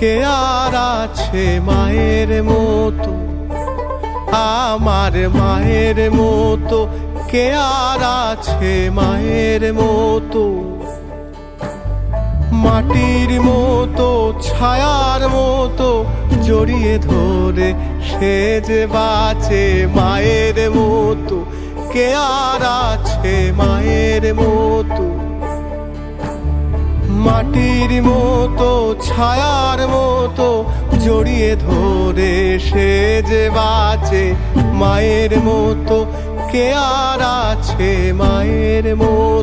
কে আর আছে মায়ের মতো? আমার মায়ের মতো, কে আর আছে মায়ের মতো? মাটির মতো, ছায়ার মতো, জড়িয়ে ধরে সে যে বাঁচে মায়ের মতো, কে আর আছে মায়ের মতো? মাটির মতো, ছায়ার মতো জড়িয়ে ধরে সে যে বাঁচে, মায়ের মতো কে আর আছে, মায়ের মতো।